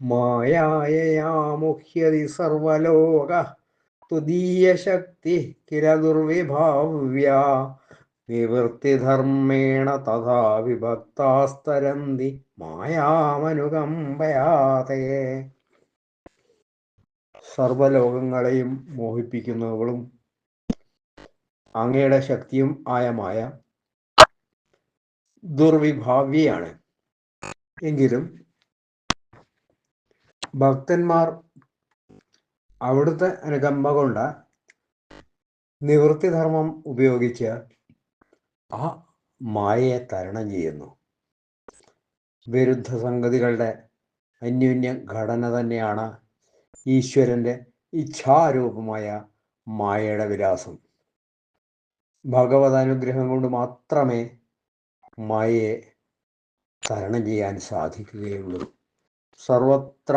മായായയാ മുഹ്യതി സർവലോക തുദീയശക്തി കില ദുർവിഭാവ്യ നിവൃത്തിധർമ്മേണ തഥാ വിഭക്താസ്തരന്തി മായാമനുകമ്പയാതേ. സർവലോകങ്ങളെയും മോഹിപ്പിക്കുന്നവളും അങ്ങയുടെ ശക്തിയും ആയ മായ ദുർവിഭാവ്യയാണ്. എങ്കിലും ഭക്തന്മാർ അവിടുത്തെ അനുകമ്പ കൊണ്ട് നിവൃത്തിധർമ്മം ഉപയോഗിച്ച് ആ മായയെ തരണം ചെയ്യുന്നു. വിരുദ്ധ സംഗതികളുടെ അന്യോന്യ ഘടന തന്നെയാണ് ഈശ്വരന്റെ ഇച്ഛാരൂപമായ മായയുടെ വിലാസം. ഭഗവത് അനുഗ്രഹം കൊണ്ട് മാത്രമേ മായയെ തരണം ചെയ്യാൻ സാധിക്കുകയുള്ളൂ. സർവത്ര